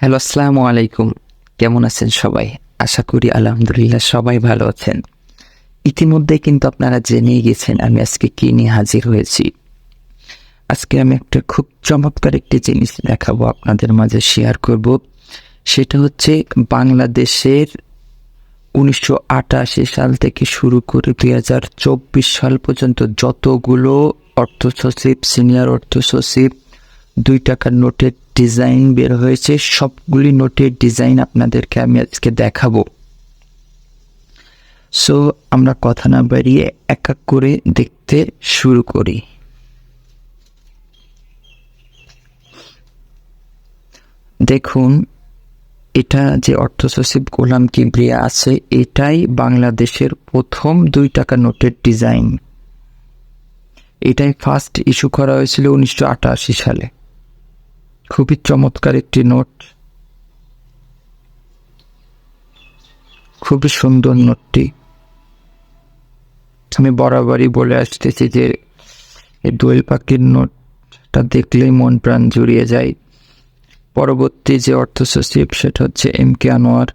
Hello, আসসালামু আলাইকুম। কেমন আছেন সবাই? আশা করি আলহামদুলিল্লাহ সবাই ভালো আছেন। ইতিমধ্যে কিন্তু আপনারা জেনে গেছেন আমি আজকে কি নিয়ে হাজির হয়েছি। আজকে আমি একটা খুব চমৎকার একটি জিনিস দেখাবো আপনাদের মাঝে শেয়ার করব। সেটা হচ্ছে বাংলাদেশের উনিশশো আটাশি সাল থেকে শুরু করে দুই হাজার চব্বিশ সাল পর্যন্ত যতগুলো অর্থ সচিব সিনিয়র অর্থ সচিব, দুই টাকার নোটের ডিজাইন বের হয়েছে, সবগুলি নোটের ডিজাইন আপনাদেরকে আমি আজকে দেখাবো। সো আমরা কথা না বাড়িয়ে এক এক করে দেখতে শুরু করি। দেখুন, এটা যে অর্থ সচিব গোলাম কিবরিয়া আছে, এটাই বাংলাদেশের প্রথম দুই টাকা নোটের ডিজাইন এটাই ফার্স্ট ইস্যু করা হয়েছিল উনিশশো আটাশি সালে। খুবই চমৎকার একটি নোট। খুবই সুন্দর নোটটি। আমি বরাবরই বলে আসতেছি যে, এই দোয়েল পাখির নোটটা দেখলেই মন প্রাণ জুড়িয়ে যায়। পরবর্তী যে অর্থ সচিব, সেটা হচ্ছে এম কে আনোয়ার।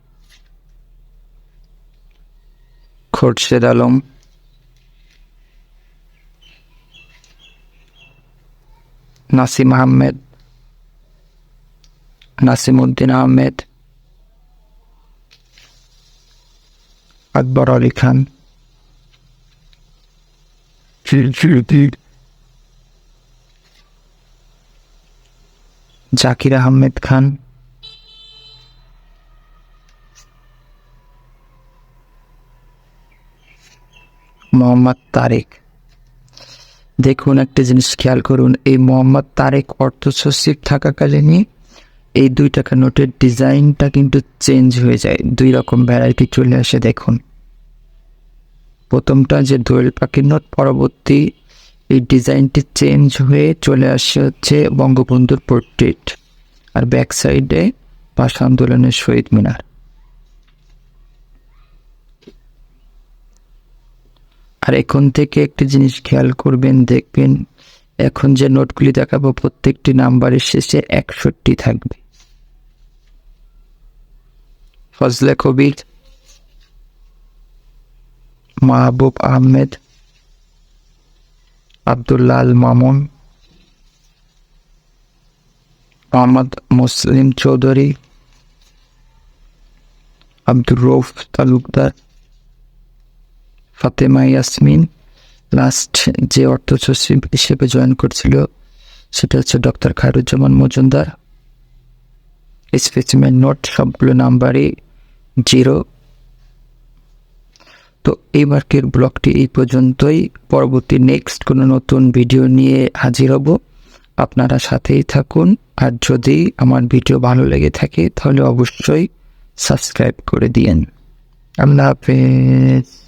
খোরশেদ আলম। নাসিম আহমেদ। নাসিম উদ্দিন আহমেদ আকবর আলী খান জাকির আহমেদ খান মোহাম্মদ তারেক। দেখুন একটা জিনিস খেয়াল করুন এই মোহাম্মদ তারেক অর্থ সচিব থাকাকালীনই এই দুই টাকা নোটের ডিজাইনটা কিন্তু চেঞ্জ হয়ে যায়। দুই রকম ভ্যারাইটি চলে আসে, দেখুন। প্রথমটা যে দোয়েল পাখির নোট, পরবর্তী এই ডিজাইনটি চেঞ্জ হয়ে চলে আসে হচ্ছে বঙ্গবন্ধুর পোর্ট্রেট আর ব্যাক সাইডে ভাষা আন্দোলনের শহীদ মিনার। আর এখন থেকে একটি জিনিস খেয়াল করবেন, দেখবেন এখন যে নোটগুলি দেখাবো, প্রত্যেকটি নাম্বারের শেষে একষট্টি থাকবে। ফজলে কবির, মাহবুব আহমেদ আবদুল্লাহ আল মামুন, মোহাম্মদ মুসলিম চৌধুরী, আব্দুর রৌফ তালুকদার, ফাতেমা ইয়াসমিন। লাস্ট যে অর্থ সচিব হিসেবে জয়েন করছিল, সেটা হচ্ছে doctor Khairuzzaman Majumder. Specimen note সবগুলো নাম্বারই। জিরো। তো এইবারকের ব্লগটি এই পর্যন্তই। পরবর্তী নেক্সট কোনো নতুন ভিডিও নিয়ে হাজির হব। আপনারা সাথেই থাকুন। আর যদি আমার ভিডিও ভালো লেগে থাকে, তাহলে অবশ্যই সাবস্ক্রাইব করে দিয়েন। আল্লাহ হাফেজ।